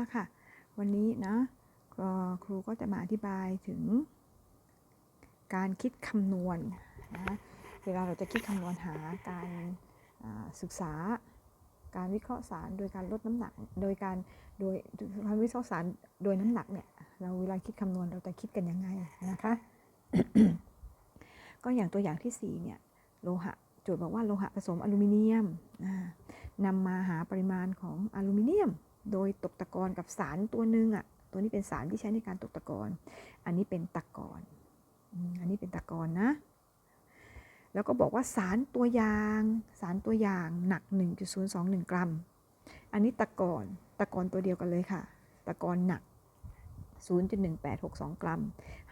ละค่ะ วันนี้นะครูก็จะมาอธิบายถึง การคิดคำนวณนะเวลาเราจะคิดคำนวณหาการศึกษา การวิเคราะห์สารโดยการลดน้ำหนัก โดยการโดยการวิเคราะห์สารโดยน้ำหนักเนี่ยเราเวลาคิดคำนวณเราจะคิดกันยังไงนะคะ ก็อย่างตัวอย่างที่4เนี่ยโลหะโจทย์บอกว่าโลหะผสมอลูมิเนียมอ่านำมาหาปริมาณของอลูมิเนียม โดยตกตะกอนกับสารตัวหนึ่งอะ ตัวนี้เป็นสารที่ใช้ในการตกตะกอนอันนี้เป็นตะกอนอันนี้เป็นตะกอนนะ แล้วก็บอกว่าสารตัวยาง สารตัวยางหนัก 1.021 กรัม อันนี้ตะกอนตะกอนตัวเดียวกันเลยค่ะ ตะกอนหนัก 0.1862 กรัม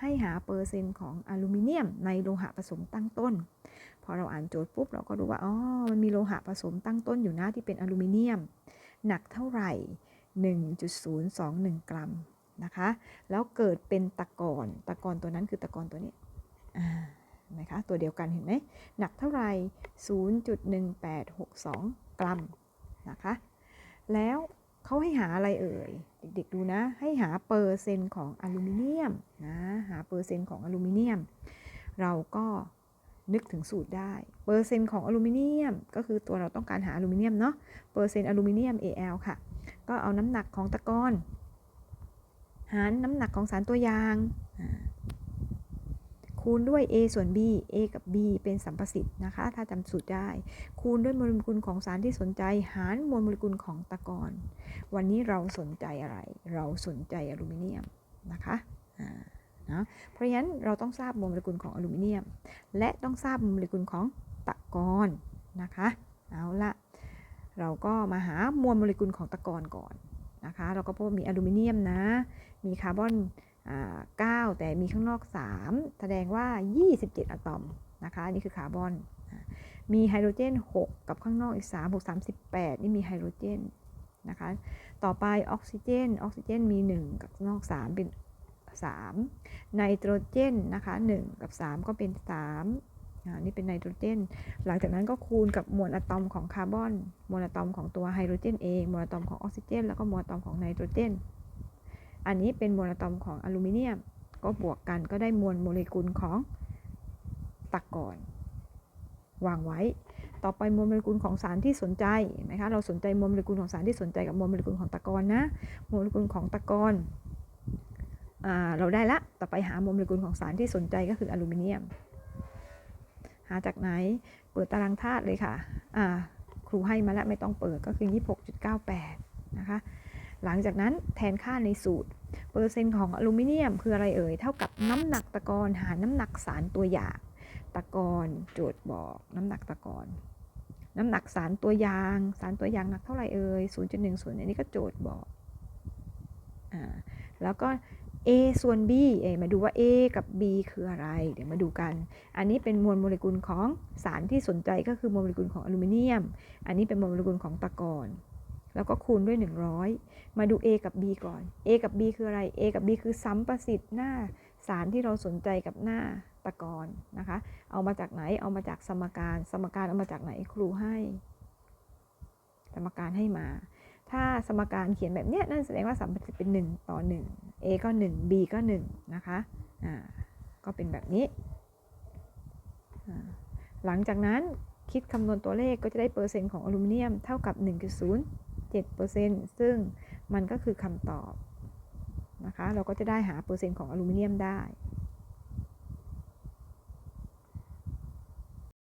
ให้หาเปอร์เซ็นต์ของอลูมิเนียมในโลหะผสมตั้งต้น พอเราอ่านโจทย์ปุ๊บเราก็รู้ว่า อ๋อ มันมีโลหะผสมตั้งต้นอยู่นะที่เป็นอลูมิเนียม หนักเท่าไหร่ 1.021 กรัมนะคะ แล้วเกิดเป็นตะกอนตะกอนตัวนั้นคือตะกอนตัวนี้เห็นไหมคะตัวเดียวกันเห็นไหมหนักเท่าไหร่ 0.1862 กรัมนะคะ แล้วเขาให้หาอะไรเอ่ย เด็กๆดูนะ ให้หาเปอร์เซ็นต์ของอลูมิเนียมนะ หาเปอร์เซ็นต์ของอลูมิเนียม เราก็นึกถึงสูตรได้ เปอร์เซ็นต์ของอลูมิเนียม ก็คือตัวเราต้องการหาอลูมิเนียมเนาะ เปอร์เซ็นต์อลูมิเนียม Al ค่ะ ก็เอาน้ำหนักของตะกอนหารน้ำหนักของสารตัวยาง คูณด้วย A ส่วน B A กับ B เป็นสัมประสิทธิ์นะคะ ถ้าจำสูตรได้ คูณด้วยโมเลกุลของสารที่สนใจ หารมวลโมเลกุลของตะกอนวันนี้เราสนใจอะไร เราสนใจอลูมิเนียมนะคะอ่านะเพราะฉะนั้นเราต้องทราบมวลโมเลกุลของอลูมิเนียม และต้องทราบมวลโมเลกุลของตะกอนนะคะ เอาละ เราก็มาหามวลโมเลกุลของตะกอนก่อนนะคะ เราก็พบว่ามีอลูมิเนียมนะ มีคาร์บอน9 แต่มีข้างนอก 3 แสดงว่า 27 อะตอมนะคะอันนี่คือคาร์บอน มีไฮโดรเจน 6 กับข้างนอกอีก3 6 38 นี่มีไฮโดรเจนนะคะ ต่อไปออกซิเจน ออกซิเจนมี 1 กับนอก 3 เป็น3ไนโตรเจนนะคะ 1 กับ 3 ก็เป็น 3 นี่เป็นไนโตรเจน หลังจากนั้นก็คูณกับมวลอะตอมของคาร์บอน มวลอะตอมของตัวไฮโดรเจนเอง มวลอะตอมของออกซิเจน แล้วก็มวลอะตอมของไนโตรเจน อันนี้เป็นมวลอะตอมของอลูมิเนียม ก็บวกกันก็ได้มวลโมเลกุลของตะกอนวางไว้ ต่อไปมวลโมเลกุลของสารที่สนใจเห็นไหมคะ เราสนใจมวลโมเลกุลของสารที่สนใจกับมวลโมเลกุลของตะกอนนะมวลโมเลกุลของตะกอนอเราได้ละ ต่อไปหามวลโมเลกุลของสารที่สนใจก็คืออลูมิเนียม หาจากไหน เปิดตารางธาตุเลยค่ะอ่าครูให้มาแล้วไม่ต้องเปิดก็คือ 26.98 นะคะ หลังจากนั้นแทนค่าในสูตร เปอร์เซ็นต์ของอลูมิเนียมคืออะไรเอ่ย เท่ากับน้ำหนักตะกอนหารน้ำหนักสารตัวอย่าง ตะกอนโจทย์บอกน้ำหนักตะกอนน้ำหนักสารตัวยาง สารตัวยางหนักเท่าไหร่เอ่ย0.10 อันนี้ก็โจทย์บอกอ่าแล้วก็ A ส่วน B เอมาดูว่า A กับ B คืออะไร เดี๋ยวมาดูกัน อันนี้เป็นมวลโมเลกุลของสารที่สนใจก็คือมวลโมเลกุลของอลูมิเนียม อันนี้เป็นมวลโมเลกุลของตะกอนแล้วก็คูณด้วย 100 มาดู A กับ B ก่อน A กับ B คืออะไร A กับ B คือสัมประสิทธิ์หน้าสารที่เราสนใจกับหน้าตะกอนนะคะ เอามาจากไหน เอามาจากสมการ สมการเอามาจากไหนครูให้ สมการให้มา ถ้าสมการเขียนแบบเนี้ยนั่นแสดงว่าสัมประสิทธิ์เป็น 1 ต่อ 1 A ก็ 1 B ก็ 1 นะคะอ่าก็เป็นแบบนี้ หลังจากนั้นคิดคำนวณตัวเลขก็จะได้เปอร์เซ็นต์ของอลูมิเนียมเท่ากับ 1.07%ซึ่งมันก็คือคำตอบนะคะ เราก็จะได้หาเปอร์เซ็นต์ของอลูมิเนียมได้